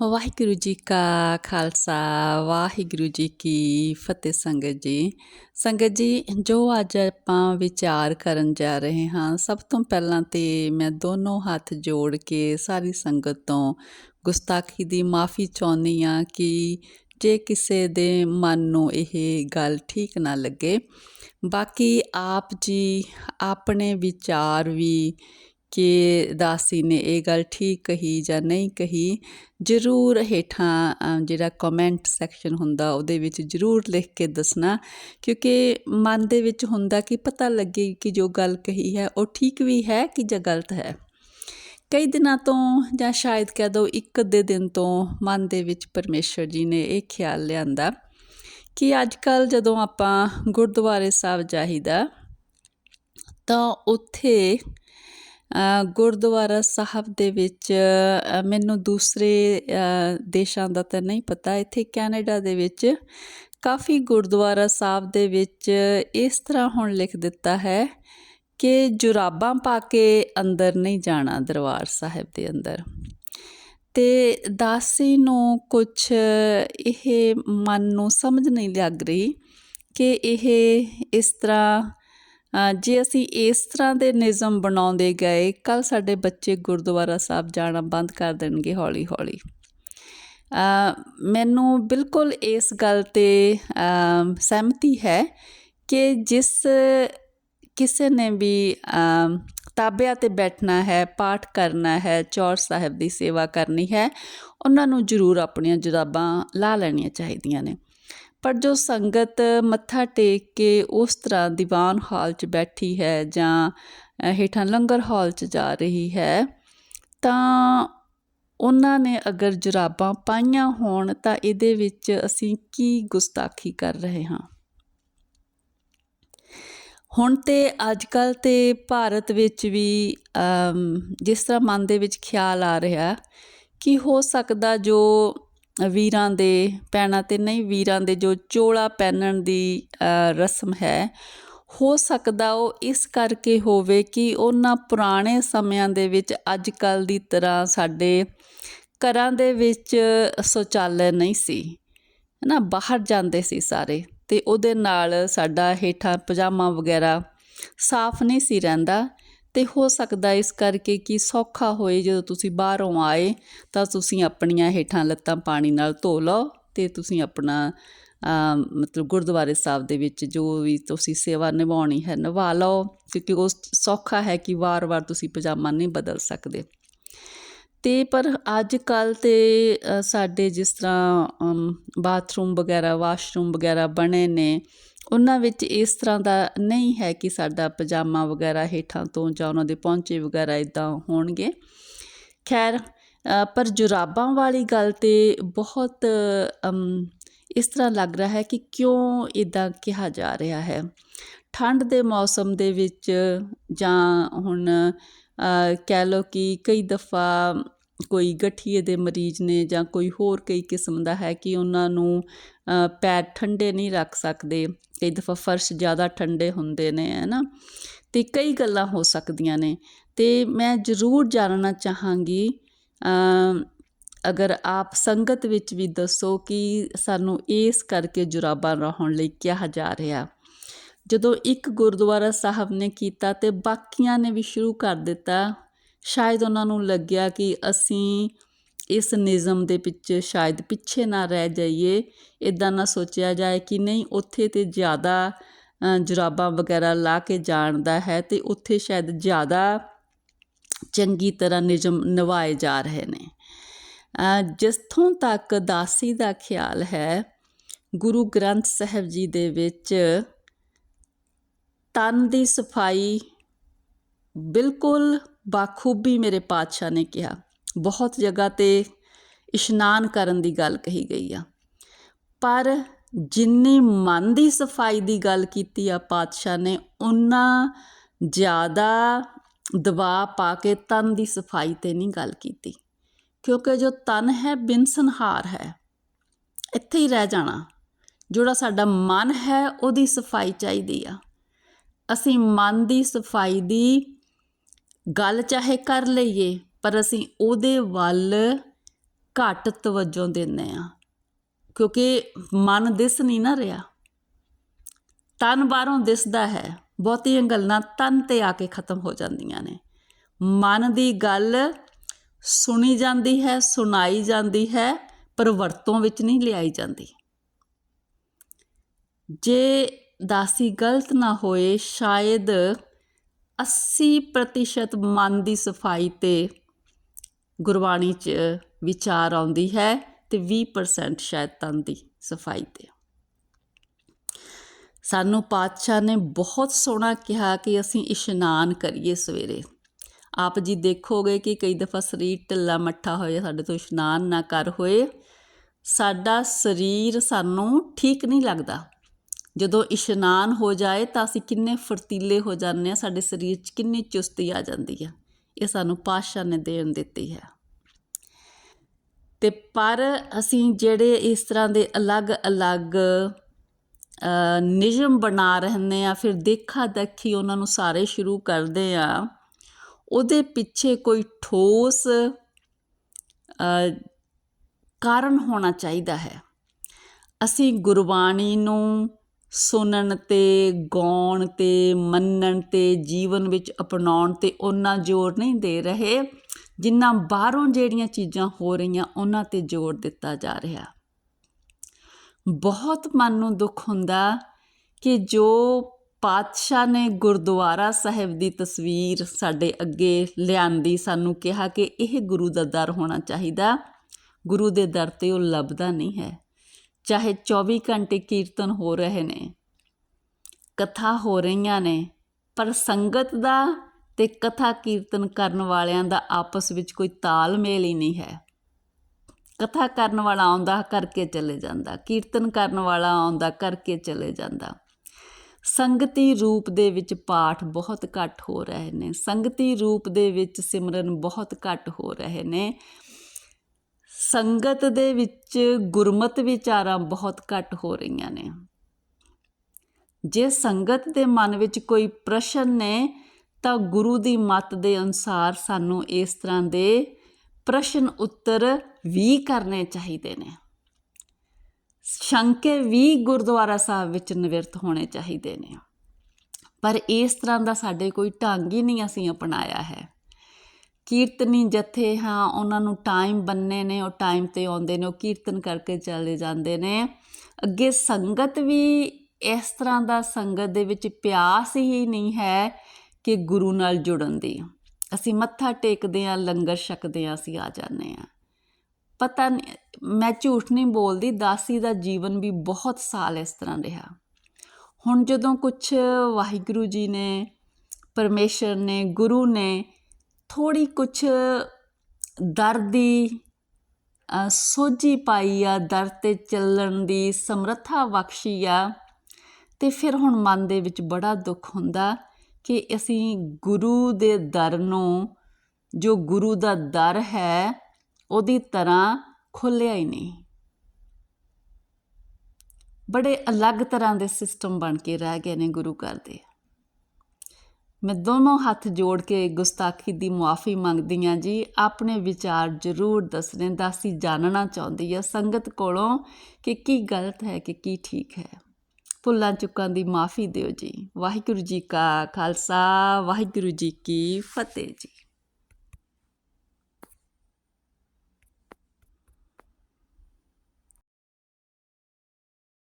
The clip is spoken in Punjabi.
ਵਾਹਿਗੁਰੂ ਜੀ ਕਾ ਖਾਲਸਾ ਵਾਹਿਗੁਰੂ ਜੀ ਕੀ ਫਤਿਹ ਸੰਗਤ ਜੀ। ਸੰਗਤ ਜੀ, ਜੋ ਅੱਜ ਆਪਾਂ ਵਿਚਾਰ ਕਰਨ ਜਾ ਰਹੇ ਹਾਂ, ਸਭ ਤੋਂ ਪਹਿਲਾਂ ਤੇ ਮੈਂ ਦੋਨੋਂ ਹੱਥ ਜੋੜ ਕੇ ਸਾਰੀ ਸੰਗਤ ਤੋਂ ਗੁਸਤਾਖੀ ਦੀ ਮਾਫੀ ਚਾਹੁੰਦੀ ਆ ਕਿ ਜੇ ਕਿਸੇ ਦੇ ਮਨ ਨੂੰ ਇਹ ਗੱਲ ਠੀਕ ਨਾ ਲੱਗੇ, ਬਾਕੀ ਆਪ ਜੀ ਆਪਣੇ ਵਿਚਾਰ ਵੀ ਕਿ ਦਾਸੀ ਨੇ ਇਹ ਗੱਲ ਠੀਕ ਕਹੀ ਜਾਂ ਨਹੀਂ ਕਹੀ, ਜ਼ਰੂਰ ਹੇਠਾਂ ਜਿਹੜਾ ਕਮੈਂਟ ਸੈਕਸ਼ਨ ਹੁੰਦਾ ਉਹਦੇ ਵਿੱਚ ਜ਼ਰੂਰ ਲਿਖ ਕੇ ਦੱਸਣਾ, ਕਿਉਂਕਿ ਮਨ ਦੇ ਵਿੱਚ ਹੁੰਦਾ ਕਿ ਪਤਾ ਲੱਗੇ ਕਿ ਜੋ ਗੱਲ ਕਹੀ ਹੈ ਉਹ ਠੀਕ ਵੀ ਹੈ ਕਿ ਜਾਂ ਗਲਤ ਹੈ। ਕਈ ਦਿਨਾਂ ਤੋਂ ਜਾਂ ਸ਼ਾਇਦ ਕਹਿ ਦੋ ਇੱਕ ਅੱਧੇ ਦਿਨ ਤੋਂ ਮਨ ਦੇ ਵਿੱਚ ਪਰਮੇਸ਼ਰ ਜੀ ਨੇ ਇਹ ਖਿਆਲ ਲਿਆਂਦਾ ਕਿ ਅੱਜ ਕੱਲ ਜਦੋਂ ਆਪਾਂ ਗੁਰਦੁਆਰੇ ਸਾਹਿਬ ਜਾਈਦਾ ਤਾਂ ਉੱਥੇ ਗੁਰਦੁਆਰਾ ਸਾਹਿਬ ਦੇ ਵਿੱਚ ਮੈਨੂੰ ਦੂਸਰੇ ਦੇਸ਼ਾਂ ਦਾ ਤਾਂ ਨਹੀਂ ਪਤਾ, ਇੱਥੇ ਕੈਨੇਡਾ ਦੇ ਵਿੱਚ ਕਾਫੀ ਗੁਰਦੁਆਰਾ ਸਾਹਿਬ ਦੇ ਵਿੱਚ ਇਸ ਤਰ੍ਹਾਂ ਹੁਣ ਲਿਖ ਦਿੱਤਾ ਹੈ ਕਿ ਜੁਰਾਬਾਂ ਪਾ ਕੇ ਅੰਦਰ ਨਹੀਂ ਜਾਣਾ ਦਰਬਾਰ ਸਾਹਿਬ ਦੇ ਅੰਦਰ। ਤੇ ਦਾਸੀ ਨੂੰ ਕੁਝ ਇਹ ਮਨ ਨੂੰ ਸਮਝ ਨਹੀਂ ਲੱਗ ਰਹੀ ਕਿ ਇਹ ਇਸ ਤਰ੍ਹਾਂ ਜੇ ਅਸੀਂ ਇਸ ਤਰ੍ਹਾਂ ਦੇ ਨਿਯਮ ਬਣਾਉਂਦੇ ਗਏ ਕੱਲ ਸਾਡੇ ਬੱਚੇ ਗੁਰਦੁਆਰਾ ਸਾਹਿਬ ਜਾਣਾ ਬੰਦ ਕਰ ਦੇਣਗੇ ਹੌਲੀ ਹੌਲੀ ਮੈਨੂੰ ਬਿਲਕੁਲ ਇਸ ਗੱਲ ਤੇ ਸਹਿਮਤੀ ਹੈ ਕਿ ਜਿਸ ਕਿਸੇ ਨੇ ਵੀ ਅ, ਤੇ ਬੈਠਣਾ ਹੈ ਪਾਠ ਕਰਨਾ ਹੈ ਚੌਰ ਸਾਹਿਬ ਦੀ ਸੇਵਾ ਕਰਨੀ ਹੈ ਉਹਨਾਂ ਨੂੰ ਜ਼ਰੂਰ ਆਪਣੀਆਂ ਜੁਰਾਬਾਂ ਲਾ ਲੈਣੀਆਂ ਚਾਹੀਦੀਆਂ ਨੇ। ਪਰ ਜੋ ਸੰਗਤ ਮੱਥਾ ਟੇਕ ਕੇ ਉਸ ਤਰ੍ਹਾਂ ਦੀਵਾਨ ਹਾਲ 'ਚ ਬੈਠੀ ਹੈ ਜਾਂ ਹੇਠਾਂ ਲੰਗਰ ਹਾਲ 'ਚ ਜਾ ਰਹੀ ਹੈ, ਤਾਂ ਉਹਨਾਂ ਨੇ ਅਗਰ ਜੁਰਾਬਾਂ ਪਾਈਆਂ ਹੋਣ ਤਾਂ ਇਹਦੇ ਵਿੱਚ ਅਸੀਂ ਕੀ ਗੁਸਤਾਖੀ ਕਰ ਰਹੇ ਹਾਂ? ਹੁਣ ਤੇ ਅੱਜ ਕੱਲ ਤੇ ਭਾਰਤ ਵਿੱਚ ਵੀ ਜਿਸ ਤਰ੍ਹਾਂ ਮਨ ਦੇ ਵਿੱਚ ਖਿਆਲ ਆ ਰਿਹਾ ਕਿ ਹੋ ਸਕਦਾ ਜੋ ਵੀਰਾਂ ਦੇ ਭੈਣਾਂ ਤੇ ਨਹੀਂ, ਵੀਰਾਂ ਦੇ ਜੋ ਚੋਲਾ ਪਹਿਨਣ ਦੀ ਰਸਮ ਹੈ। ਹੋ ਸਕਦਾ ਉਹ ਇਸ ਕਰਕੇ ਹੋਵੇ ਕਿ ਉਹਨਾਂ ਪੁਰਾਣੇ ਸਮਿਆਂ ਦੇ ਵਿੱਚ ਅੱਜ ਕੱਲ ਦੀ ਤਰ੍ਹਾਂ ਸਾਡੇ ਘਰਾਂ ਦੇ ਵਿੱਚ ਸ਼ੌਚਾਲय ਨਹੀਂ ਸੀ। ਹਨਾ ਬਾਹਰ ਜਾਂਦੇ ਸੀ ਸਾਰੇ ਤੇ ਉਹਦੇ ਨਾਲ ਸਾਡਾ ਹੇਠਾਂ ਪਜਾਮਾ ਵਗੈਰਾ ਸਾਫ਼ ਨਹੀਂ ਸੀ ਰਹਿੰਦਾ। ਤੇ ਹੋ ਸਕਦਾ ਇਸ ਕਰਕੇ ਕਿ ਸੌਖਾ ਹੋਏ ਜਦੋਂ ਤੁਸੀਂ ਬਾਹਰੋਂ ਆਏ, ਤਾਂ ਤੁਸੀਂ ਆਪਣੀਆਂ ਹੇਠਾਂ ਲੱਤਾਂ ਪਾਣੀ ਨਾਲ ਧੋ ਲਓ ਤੇ ਤੁਸੀਂ ਆਪਣਾ ਮਤਲਬ ਗੁਰਦੁਆਰੇ ਸਾਹਿਬ ਦੇ ਵਿੱਚ ਜੋ ਵੀ ਤੁਸੀਂ ਸੇਵਾ ਨਿਭਾਉਣੀ ਹੈ ਨਿਭਾ ਲਓ, ਕਿਉਂਕਿ ਉਹ ਸੌਖਾ ਹੈ ਕਿ ਵਾਰ-ਵਾਰ ਤੁਸੀਂ ਪਜਾਮਾ ਨਹੀਂ ਬਦਲ ਸਕਦੇ। ਤੇ ਪਰ ਅੱਜ ਕੱਲ ਤੇ ਸਾਡੇ ਜਿਸ ਤਰ੍ਹਾਂ ਬਾਥਰੂਮ ਵਗੈਰਾ, ਵਾਸ਼ਰੂਮ ਵਗੈਰਾ ਬਣੇ ਨੇ ਉਹਨਾਂ ਵਿੱਚ ਇਸ ਤਰ੍ਹਾਂ ਦਾ ਨਹੀਂ ਹੈ ਕਿ ਸਾਡਾ ਪਜਾਮਾ ਵਗੈਰਾ ਹੇਠਾਂ ਤੋਂ ਜਾਂ ਉਹਨਾਂ ਦੇ ਪਹੁੰਚੇ ਵਗੈਰਾ ਇਦਾਂ ਹੋਣਗੇ। ਖੈਰ ਪਰ ਜੁਰਾਬਾਂ ਵਾਲੀ ਗੱਲ ਤੇ ਬਹੁਤ ਇਸ ਤਰ੍ਹਾਂ ਲੱਗ ਰਿਹਾ ਹੈ ਕਿ ਕਿਉਂ ਇਦਾਂ ਕਿਹਾ ਜਾ ਰਿਹਾ ਹੈ। ਠੰਡ ਦੇ ਮੌਸਮ ਦੇ ਵਿੱਚ ਜਾਂ ਹੁਣ ਕਹਿ ਲਓ ਕਿ ਕਈ ਦਫਾ ਕੋਈ ਗਠੀਏ ਦੇ ਮਰੀਜ਼ ਨੇ ਜਾਂ ਕੋਈ ਹੋਰ ਕਈ ਕਿਸਮ ਦਾ ਹੈ ਕਿ ਉਹਨਾਂ ਨੂੰ ਪੈਰ ਠੰਡੇ ਨਹੀਂ ਰੱਖ ਸਕਦੇ, ਕਈ ਦਫਾ ਫਰਸ਼ ਜ਼ਿਆਦਾ ਠੰਡੇ ਹੁੰਦੇ ਨੇ ਹੈ ਨਾ ਤੇ ਕਈ ਗੱਲਾਂ ਹੋ ਸਕਦੀਆਂ ਨੇ। ਤੇ ਮੈਂ ਜ਼ਰੂਰ ਜਾਣਨਾ ਚਾਹਾਂਗੀ ਅਗਰ ਆਪ ਸੰਗਤ ਵਿੱਚ ਵੀ ਦੱਸੋ ਕਿ ਸਾਨੂੰ ਇਸ ਕਰਕੇ ਜੁਰਾਬਾਂ ਲਾਉਣ ਲਈ ਕਿਹਾ ਜਾ ਰਿਹਾ। ਜਦੋਂ ਇੱਕ ਗੁਰਦੁਆਰਾ ਸਾਹਿਬ ਨੇ ਕੀਤਾ ਤੇ ਬਾਕੀਆਂ ਨੇ ਵੀ ਸ਼ੁਰੂ ਕਰ ਦਿੱਤਾ ਸ਼ਾਇਦ ਉਹਨਾਂ ਨੂੰ ਲੱਗਿਆ ਕਿ ਅਸੀਂ ਇਸ ਨਿਯਮ ਦੇ ਵਿੱਚ ਸ਼ਾਇਦ ਪਿੱਛੇ ਨਾ ਰਹਿ ਜਾਈਏ ਇੱਦਾਂ ਨਾ ਸੋਚਿਆ ਜਾਏ ਕਿ ਨਹੀਂ, ਉੱਥੇ ਤਾਂ ਜ਼ਿਆਦਾ ਜੁਰਾਬਾਂ ਵਗੈਰਾ ਲਾ ਕੇ ਜਾਣਦਾ ਹੈ ਅਤੇ ਉੱਥੇ ਸ਼ਾਇਦ ਜ਼ਿਆਦਾ ਚੰਗੀ ਤਰ੍ਹਾਂ ਨਿਯਮ ਨਿਭਾਏ ਜਾ ਰਹੇ ਨੇ। ਜਿੱਥੋਂ ਤੱਕ ਦਾਸੀ ਦਾ ਖਿਆਲ ਹੈ, ਗੁਰੂ ਗ੍ਰੰਥ ਸਾਹਿਬ ਜੀ ਦੇ ਵਿੱਚ ਤਨ ਦੀ ਸਫ਼ਾਈ ਬਿਲਕੁਲ ਬਾਖੂਬੀ ਮੇਰੇ ਪਾਤਸ਼ਾਹ ਨੇ ਕਿਹਾ। ਬਹੁਤ ਜਗ੍ਹਾ ਤੇ ਇਸ਼ਨਾਨ ਕਰਨ ਦੀ ਗੱਲ ਕਹੀ ਗਈ ਆ। ਪਰ ਜਿੰਨੀ ਮਨ ਦੀ ਸਫ਼ਾਈ ਦੀ ਗੱਲ ਕੀਤੀ ਆ ਪਾਤਸ਼ਾਹ ਨੇ ਉਨਾ ਜ਼ਿਆਦਾ ਦਬਾਅ ਪਾ ਕੇ ਤਨ ਦੀ ਸਫ਼ਾਈ ਤੇ ਨਹੀਂ ਗੱਲ ਕੀਤੀ। ਕਿਉਂਕਿ ਜੋ ਤਨ ਹੈ ਬਿਨਸਨਹਾਰ ਹੈ, ਇੱਥੇ ਹੀ ਰਹਿ ਜਾਣਾ। ਜਿਹੜਾ ਸਾਡਾ ਮਨ ਹੈ, ਉਹਦੀ ਸਫ਼ਾਈ ਚਾਹੀਦੀ ਆ। ਅਸੀਂ ਮਨ ਦੀ ਸਫ਼ਾਈ ਦੀ ਗੱਲ ਚਾਹੇ ਕਰ ਲਈਏ, ਪਰ ਅਸੀਂ ਉਹਦੇ ਵੱਲ ਘੱਟ ਤਵੱਜੋ ਦਿੰਦੇ ਹਾਂ। ਕਿਉਂਕਿ ਮਨ ਦਿਸ ਨਹੀਂ ਨਾ ਰਿਹਾ। ਤਨ ਬਾਹਰੋਂ ਦਿਸਦਾ ਹੈ। ਬਹੁਤੀਆਂ ਗੱਲਾਂ ਤਨ ਤੇ ਆ ਕੇ ਖਤਮ ਹੋ ਜਾਂਦੀਆਂ ਨੇ। ਮਨ ਦੀ ਗੱਲ ਸੁਣੀ ਜਾਂਦੀ ਹੈ, ਸੁਣਾਈ ਜਾਂਦੀ ਹੈ, ਪਰ ਵਰਤੋਂ ਵਿੱਚ ਨਹੀਂ ਲਿਆਈ ਜਾਂਦੀ। ਜੇ ਦਾਸੀ ਗਲਤ ਨਾ ਹੋਏ, ਸ਼ਾਇਦ 80% ਮਨ ਦੀ ਸਫ਼ਾਈ ਤੇ ਗੁਰਬਾਣੀ 'ਚ ਵਿਚਾਰ ਆਉਂਦੀ ਹੈ ਤੇ 20% ਸ਼ਾਇਦ ਤਨ ਦੀ ਸਫ਼ਾਈ ਤੇ। ਸਾਨੂੰ ਪਾਤਸ਼ਾਹ ਨੇ ਬਹੁਤ ਸੋਹਣਾ ਕਿਹਾ ਕਿ ਅਸੀਂ ਇਸ਼ਨਾਨ ਕਰੀਏ ਸਵੇਰੇ। ਆਪ ਜੀ ਦੇਖੋਗੇ ਕਿ ਕਈ ਦਫਾ ਸਰੀਰ ਢਿੱਲਾ ਮੱਠਾ ਹੋਏ, ਸਾਡੇ ਤੋਂ ਇਸ਼ਨਾਨ ਨਾ ਕਰ ਹੋਏ। ਸਾਡਾ ਸਰੀਰ ਸਾਨੂੰ ਠੀਕ ਨਹੀਂ ਲੱਗਦਾ। ਜਦੋਂ ਇਸ਼ਨਾਨ ਹੋ ਜਾਏ ਤਾਂ ਅਸੀਂ ਕਿੰਨੇ ਫਰਤੀਲੇ ਹੋ ਜਾਂਦੇ ਆ ਸਾਡੇ ਸਰੀਰ 'ਚ ਕਿੰਨੀ ਚੁਸਤੀ ਆ ਜਾਂਦੀ ਆ। ਇਹ ਸਾਨੂੰ ਪਾਤਸ਼ਾਹ ਨੇ ਦੇਣ ਦਿੱਤੀ ਹੈ। ਤੇ ਪਰ ਅਸੀਂ ਜਿਹੜੇ ਇਸ ਤਰ੍ਹਾਂ ਦੇ ਅਲੱਗ-ਅਲੱਗ ਨਿਯਮ ਬਣਾ ਰਹਿੰਦੇ ਆ ਫਿਰ ਦੇਖਾ ਦੇਖੀ ਉਹਨਾਂ ਨੂੰ ਸਾਰੇ ਸ਼ੁਰੂ ਕਰਦੇ ਆ ਉਹਦੇ ਪਿੱਛੇ ਕੋਈ ਠੋਸ ਕਾਰਨ ਹੋਣਾ ਚਾਹੀਦਾ ਹੈ। ਅਸੀਂ ਗੁਰਬਾਣੀ ਨੂੰ ਸੁਣਨ ਤੇ, ਗਾਉਣ ਤੇ, ਮੰਨਣ ਤੇ, ਜੀਵਨ ਵਿੱਚ ਅਪਣਾਉਣ ਤੇ ਉਹਨਾਂ ਜ਼ੋਰ ਨਹੀਂ ਦੇ ਰਹੇ। ਜਿੰਨਾ ਬਾਹਰੋਂ ਜਿਹੜੀਆਂ ਚੀਜ਼ਾਂ ਹੋ ਰਹੀਆਂ, ਉਹਨਾਂ ਤੇ ਜ਼ੋਰ ਦਿੱਤਾ ਜਾ ਰਿਹਾ। ਬਹੁਤ ਮਨ ਨੂੰ ਦੁੱਖ ਹੁੰਦਾ ਕਿ ਜੋ ਪਾਤਸ਼ਾਹ ਨੇ ਗੁਰਦੁਆਰਾ ਸਾਹਿਬ ਦੀ ਤਸਵੀਰ ਸਾਡੇ ਅੱਗੇ ਲਿਆਂਦੀ, ਸਾਨੂੰ ਕਿਹਾ ਕਿ ਇਹ ਗੁਰੂ ਦਾ ਦਰ ਹੋਣਾ ਚਾਹੀਦਾ। ਗੁਰੂ ਦੇ ਦਰ ਤੇ ਉਹ ਲੱਭਦਾ ਨਹੀਂ ਹੈ। ਚਾਹੇ 24 ਘੰਟੇ ਕੀਰਤਨ ਹੋ ਰਹੇ ਨੇ, ਕਥਾ ਹੋ ਰਹੀਆਂ ਨੇ, ਪਰ ਸੰਗਤ ਦਾ ਤੇ ਕਥਾ ਕੀਰਤਨ ਕਰਨ ਵਾਲਿਆਂ ਦਾ ਆਪਸ ਵਿੱਚ ਕੋਈ ਤਾਲਮੇਲ ਹੀ ਨਹੀਂ ਹੈ। ਕਥਾ ਕਰਨ ਵਾਲਾ ਆਉਂਦਾ ਕਰਕੇ ਚਲੇ ਜਾਂਦਾ, ਕੀਰਤਨ ਕਰਨ ਵਾਲਾ ਆਉਂਦਾ ਕਰਕੇ ਚਲੇ ਜਾਂਦਾ। ਸੰਗਤੀ ਰੂਪ ਦੇ ਵਿੱਚ ਪਾਠ ਬਹੁਤ ਘੱਟ ਹੋ ਰਹੇ ਨੇ, ਸੰਗਤੀ ਰੂਪ ਦੇ ਵਿੱਚ ਸਿਮਰਨ ਬਹੁਤ ਘੱਟ ਹੋ ਰਹੇ ਨੇ ਸੰਗਤ ਦੇ ਵਿੱਚ ਗੁਰਮਤ ਵਿਚਾਰਾਂ ਬਹੁਤ ਘੱਟ ਹੋ ਰਹੀਆਂ ਨੇ। ਜੇ ਸੰਗਤ ਦੇ ਮਨ ਵਿੱਚ ਕੋਈ ਪ੍ਰਸ਼ਨ ਨੇ, ਤਾਂ ਗੁਰੂ ਦੀ ਮੱਤ ਦੇ ਅਨੁਸਾਰ ਸਾਨੂੰ ਇਸ ਤਰ੍ਹਾਂ ਦੇ ਪ੍ਰਸ਼ਨ ਉੱਤਰ ਵੀ ਕਰਨੇ ਚਾਹੀਦੇ ਨੇ। ਸ਼ੰਕੇ ਵੀ ਗੁਰਦੁਆਰਾ ਸਾਹਿਬ ਵਿੱਚ ਨਿਵਰਤ ਹੋਣੇ ਚਾਹੀਦੇ ਨੇ। ਪਰ ਇਸ ਤਰ੍ਹਾਂ ਦਾ ਸਾਡੇ ਕੋਈ ਢੰਗ ਹੀ ਨਹੀਂ ਅਸੀਂ ਅਪਣਾਇਆ ਹੈ। ਕੀਰਤਨੀ ਜਥੇ, ਹਾਂ, ਉਹਨਾਂ ਨੂੰ ਟਾਈਮ ਬੰਨੇ ਨੇ, ਉਹ ਟਾਈਮ ਤੇ ਆਉਂਦੇ ਨੇ, ਉਹ ਕੀਰਤਨ ਕਰਕੇ ਚਲੇ ਜਾਂਦੇ ਨੇ। ਅੱਗੇ ਸੰਗਤ ਵੀ ਇਸ ਤਰ੍ਹਾਂ ਦਾ ਸੰਗਤ ਦੇ ਵਿੱਚ ਪਿਆਸ ਹੀ ਨਹੀਂ ਹੈ ਕਿ ਗੁਰੂ ਨਾਲ ਜੁੜਨ ਦੀ। ਅਸੀਂ ਮੱਥਾ ਟੇਕਦੇ ਆ ਲੰਗਰ ਛਕਦੇ ਆ ਅਸੀਂ ਆ ਜਾਂਦੇ ਆ ਪਤਾ ਨਹੀਂ ਮੈਂ ਝੂਠ ਨਹੀਂ ਬੋਲਦੀ, ਦਾਸੀ ਦਾ ਜੀਵਨ ਵੀ ਬਹੁਤ ਸਾਲ ਇਸ ਤਰ੍ਹਾਂ ਰਿਹਾ। ਹੁਣ ਜਦੋਂ ਕੁਝ ਵਾਹਿਗੁਰੂ ਜੀ ਨੇ, ਪਰਮੇਸ਼ਰ ਨੇ, ਗੁਰੂ ਨੇ ਥੋੜੀ ਕੁਛ ਦਰ ਦੀ ਸੋਝੀ ਪਾਈ ਆ, ਦਰ ਤੇ ਚੱਲਣ ਦੀ ਸਮਰੱਥਾ ਬਖਸ਼ੀ ਆ, ਤੇ ਫਿਰ ਹੁਣ ਮਨ ਦੇ ਵਿੱਚ ਬੜਾ ਦੁੱਖ ਹੁੰਦਾ ਕਿ ਅਸੀਂ ਗੁਰੂ ਦੇ ਦਰ ਨੂੰ, ਜੋ ਗੁਰੂ ਦਾ ਦਰ ਹੈ, ਉਹਦੀ ਤਰ੍ਹਾਂ ਖੋਲਿਆ ਹੀ ਨਹੀਂ। ਬੜੇ ਅਲੱਗ ਤਰ੍ਹਾਂ ਦੇ ਸਿਸਟਮ ਬਣ ਕੇ ਰਹਿ ਗਏ ਨੇ ਗੁਰੂ ਘਰ ਦੇ। ਮੈਂ ਦੋਨੋਂ ਹੱਥ ਜੋੜ ਕੇ ਗੁਸਤਾਖੀ ਦੀ ਮੁਆਫੀ ਮੰਗਦੀ ਆ ਜੀ। ਆਪਣੇ ਵਿਚਾਰ ਜ਼ਰੂਰ ਦੱਸਣੇ ਦਾਸੀ ਜਾਣਨਾ ਚਾਹੁੰਦੀ ਆ ਸੰਗਤ ਕੋਲੋਂ ਕਿ ਕੀ ਗਲਤ ਹੈ, ਕਿ ਕੀ ਠੀਕ ਹੈ। ਭੁੱਲਾਂ ਚੁੱਕਾਂ ਦੀ ਮਾਫੀ ਦਿਓ ਜੀ। ਵਾਹਿਗੁਰੂ ਜੀ ਕਾ ਖਾਲਸਾ, ਵਾਹਿਗੁਰੂ ਜੀ ਕੀ ਫਤਿਹ ਜੀ।